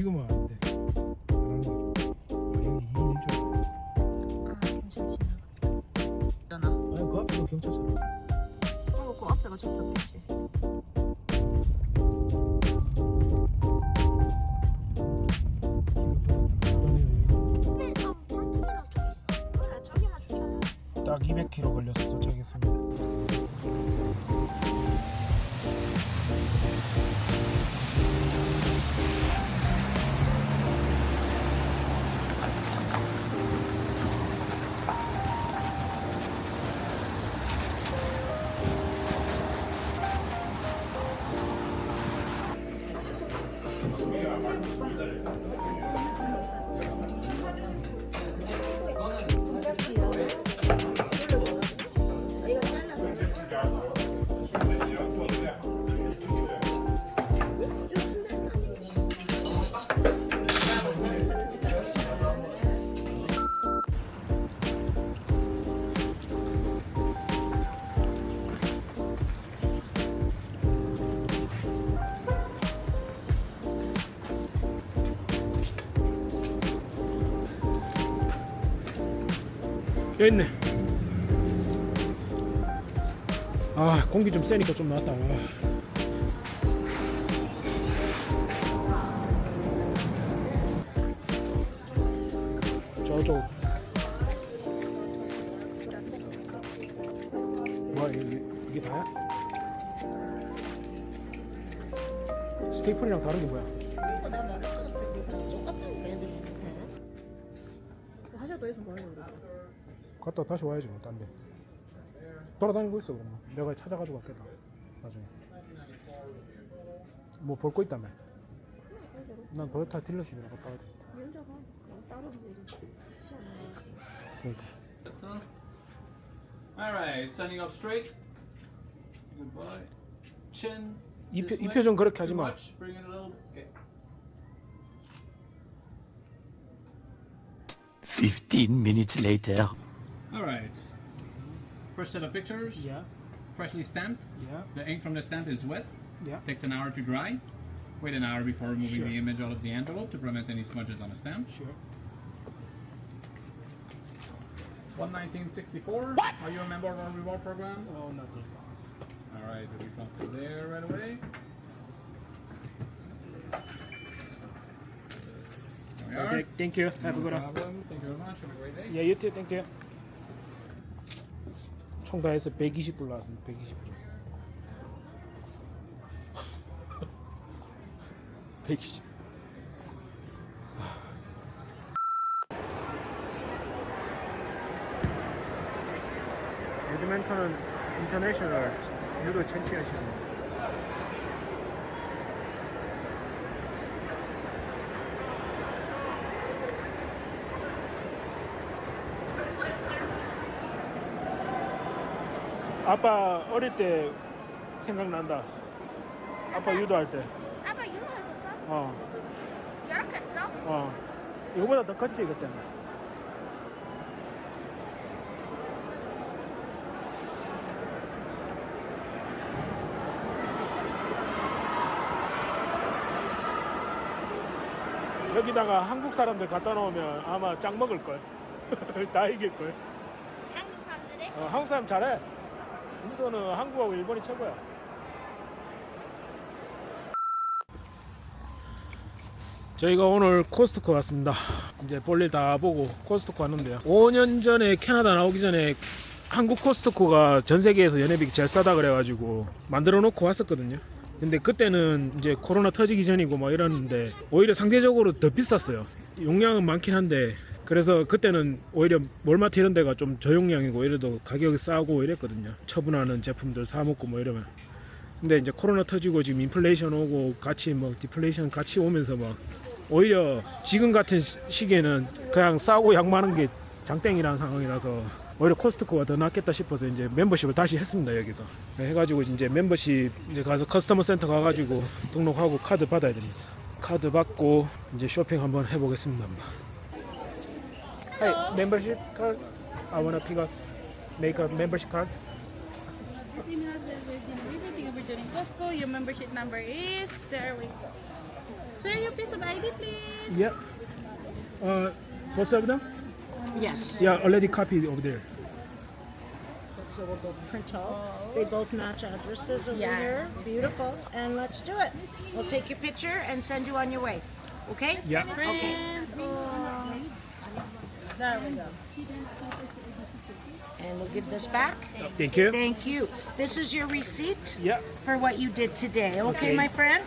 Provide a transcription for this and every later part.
지금은 안 돼. 안 하는 게 좋아. 아, 여기 2인 1조. 아 경찰 지나가 일어나 아니 그 앞에도 경찰차. 어, 그 앞에가 접혔겠지 그다음에 근데 아 파킹이랑 저기 있어 그래 저기만 주차해 딱 200km 걸려서 도착했습니다. 감사합니다. 여기 있네. 아 공기 좀 세니까 좀 낫다. 와. 저쪽. 뭐 이게, 이게 다야? 스테이플이랑 다른 게 뭐야? 말했잖아 똑같다니까 얘네 시스템 화장도 해서 뭐하려 그래 갔다 다시 와야지 뭐 딴데 돌아다니고 있어 그러면 내가 찾아가지고 갈게다 나중에 뭐 볼 거 있다며 난 도요타 딜러십이나 갔다 와야 되겠다 니 혼자 가 어, 다른 일이지 시간 그러니까 All right, standing up straight. Goodbye. Chin. 이, 표, 이. 표정 그렇게 하지 마 much. Bring it a little. Okay. 15 minutes later. All right. First set of pictures. Yeah, Freshly stamped. yeah, The ink from the stamp is wet. yeah Takes an hour to dry. Wait an hour before removing Sure. the image out of the envelope to prevent any smudges on the stamp. sure 1964. Are you a member of our reward program? oh nothing All right, it'll be counted there right away. There we are. okay thank you have a No good one. Thank you very much. Have a great day. yeah you too thank you 총 다 해서 120불 나왔습니다. 120불. 120 배드민턴은 인터내셔널 유로 챔피언십입니다. 아빠 어릴 때 생각난다. 아빠 유도할 때. 아빠 유도했었어? 어, 이렇게 했어? 어. 이거보다 더 컸지 그때는. 여기다가 한국 사람들 갖다 놓으면 아마 짱 먹을 걸. 다 이길 걸. 한국 사람들이? 어, 한국 사람 잘해. 인도는 한국하고 일본이 최고야. 저희가 오늘 코스트코 왔습니다. 이제 볼일 다 보고 코스트코 왔는데요. 5년 전에 캐나다 나오기 전에 한국 코스트코가 전 세계에서 연예비가 제일 싸다 그래가지고 만들어 놓고 왔었거든요. 근데 그때는 이제 코로나 터지기 전이고 뭐 이랬는데 오히려 상대적으로 더 비쌌어요. 용량은 많긴 한데 그래서 그때는 오히려 몰마트 이런 데가 좀 저용량이고 이래도 가격이 싸고 이랬거든요. 처분하는 제품들 사 먹고 뭐 이러면. 근데 이제 코로나 터지고 지금 인플레이션 오고 같이 뭐 디플레이션 같이 오면서 뭐 오히려 지금 같은 시- 시기에는 그냥 싸고 양 많은 게 장땡이라는 상황이라서 오히려 코스트코가 더 낫겠다 싶어서 이제 멤버십을 다시 했습니다 여기서 네, 해가지고 이제 멤버십 이제 가서 커스터머 센터 가가지고 등록하고 카드 받아야 됩니다 카드 받고 이제 쇼핑 한번 해보겠습니다 한번. Hi, membership card. I wanna pick up, make a membership card. Everything we're doing Costco. Your membership number is there we go. Sir, your piece of ID, please. Yeah. Uh, both of them? Yes. Yeah, already copied over there. So we'll go print out. They both match addresses over Yeah. here. Beautiful. And let's do it. We'll take your picture and send you on your way. Okay? Yeah. Okay. There we go. And we'll give this back. Thank you. Thank you. This is your receipt Yeah. for what you did today. Okay, Okay. my friend?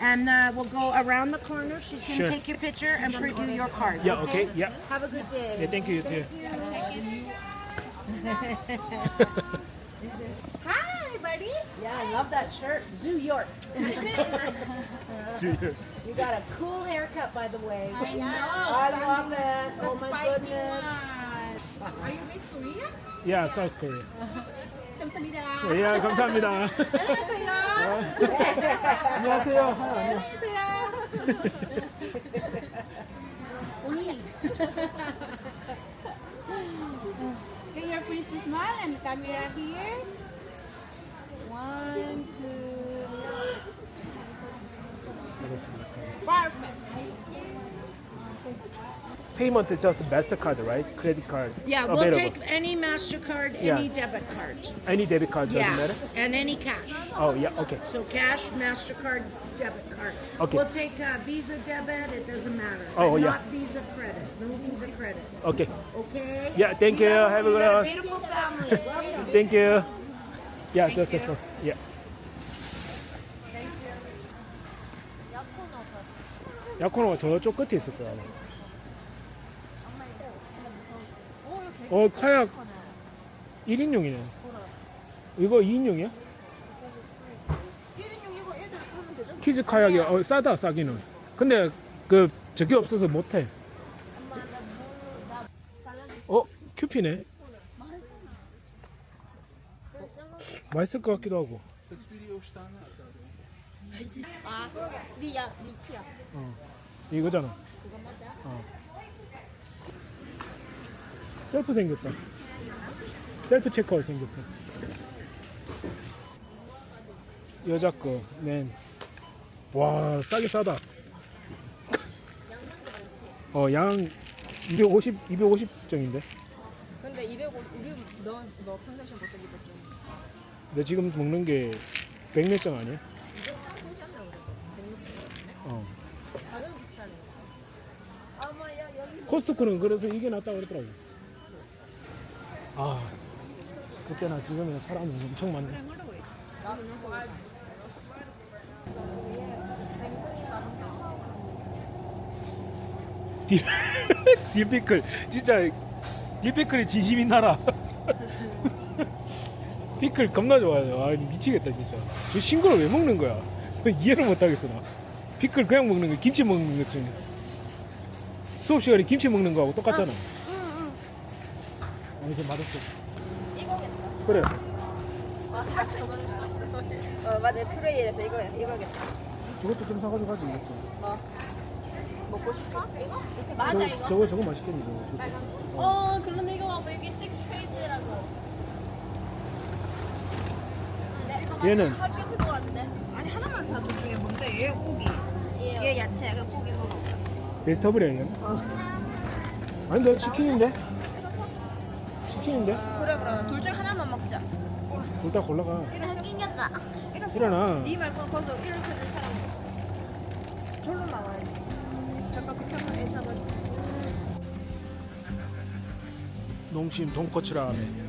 And uh, we'll go around the corner. She's going to Sure. take your picture and print you your card. Yeah, okay. Yeah. Have a good day. Yeah, thank you, you too. Hi, buddy. Yeah, I love that shirt. Zoo York. You got a cool haircut, by the way. I know. I love it. Oh my goodness. Are you guys Korea? Yeah, South Korea. 감사합니다. 예, 감사합니다. 안녕하세요. 안녕하세요. 아, 안녕. 안녕하세요. Uni. Get your pretty smile and camera here. One, two. Perfect. Payment is just MasterCard, right? Credit card. Yeah, we'll available. take any MasterCard, any Yeah. debit card. Any debit card, doesn't yeah, matter? and any cash. Oh, yeah, okay. So cash, MasterCard, debit card. Okay. We'll take uh, Visa debit, it doesn't matter. Oh, but yeah. Not Visa credit, no Visa credit. Okay. Okay? Yeah, thank you. Have a good one. Beautiful family. Thank you. Yeah, just a phone. Yeah. 야코노가 저쪽 끝에 있을 거야. 어, 카약 1인용이네. 이거 2인용이야? 1인용 이거 애들 타면 되죠? 키즈 카약이 어, 싸다 싸기는. 근데 그 저게 없어서 못 해. 어, 큐피네. 맛있을 것 같기도 하고. 아. 리야, 리치야. 이거잖아. 어. 셀프 생겼다. 셀프 체크아웃 생겼어. 여자 거, 맨. 와, 싸게 싸다. 어, 양 250, 250정인데? 근데 250, 우리 너, 너 평상시에 보통 200점. 내 지금 먹는 게 100몇정 아니야? 평시한다 그래. 106점. 어. 코스트코는 그래서 이게 낫다고 그러더라고. 아, 그때나 지금이나 사람이 엄청 많네. 딜, 딜피클 진짜 딜피클이 진심인 나라. 피클 겁나 좋아해요. 아 미치겠다 진짜. 저 신거를 왜 먹는 거야? 이해를 못 하겠어 나. 피클 그냥 먹는 거 김치 먹는 거 같은. 수업 시간에 김치 먹는 거하고 똑같잖아. 아니 그 맛없어. 이거겠다. 그래. 아, 다 저건 좋았어. 어, 맞아. 트레이에서 이거야. 이거겠다. 저것도 좀 사가지고 가지 이것도. 먹고 싶어? 이거? 저, 저거 저거 맛있겠네 저거. 저거. 어, 그런데 이거 봐봐. 여기 6 트레이드라고. 얘는 학교. 아니, 하나만 사줘. 이게 뭔데? 얘 고기. 얘 야채. 이거 고기 먹어. 베스터블이야 얘는. 아니 너 치킨인데? 치킨인데? 그래, 그럼. 둘 중에 하나만 먹자. 둘 다 골라가. 이런 낑겼다. 일어나. 니 말고 거기서 이렇게 될 사람 없어. 절로 나와야지. 잠깐 한번 애 잡아줘. 농심 돈코츠 라멘.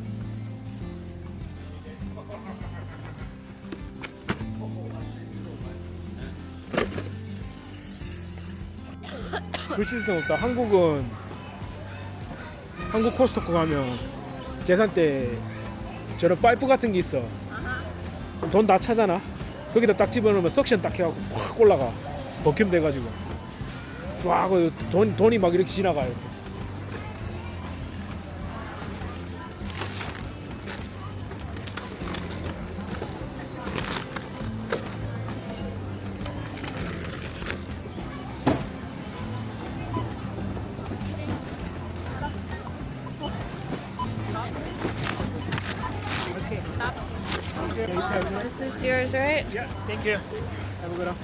그 시스템 없다. 한국은 한국 코스트코 가면 계산대 저런 파이프 같은 게 있어. 돈 다 차잖아. 거기다 딱 집어넣으면 석션 딱 해갖고 확 올라가. 버큐ම් 돼가지고. 와, 그 돈, 돈이 막 이렇게 지나가. 이렇게. This is yours, right? Yeah, thank you. Have a good one.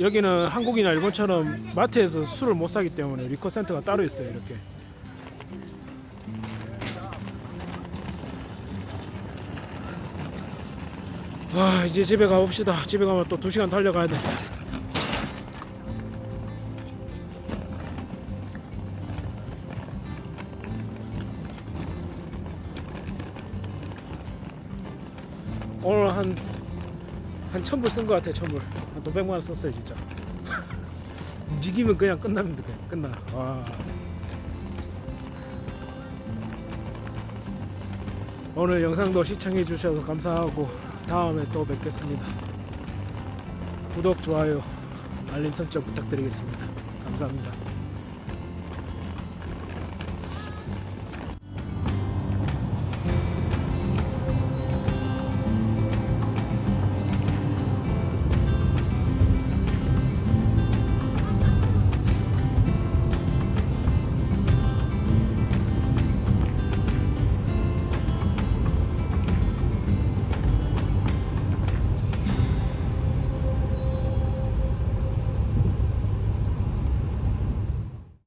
여기는 한국이나 일본처럼 마트에서 술을 못 사기 때문에 리커 센터가 따로 있어요 이렇게 아 이제 집에 가봅시다 집에 가면 또 2시간 달려가야 돼 천불 쓴 것 같아, 천불. 한 500만 원 썼어요, 진짜. 움직이면 그냥 끝납니다, 그냥 끝나. 와. 오늘 영상도 시청해 주셔서 감사하고 다음에 또 뵙겠습니다. 구독, 좋아요, 알림 설정 부탁드리겠습니다. 감사합니다.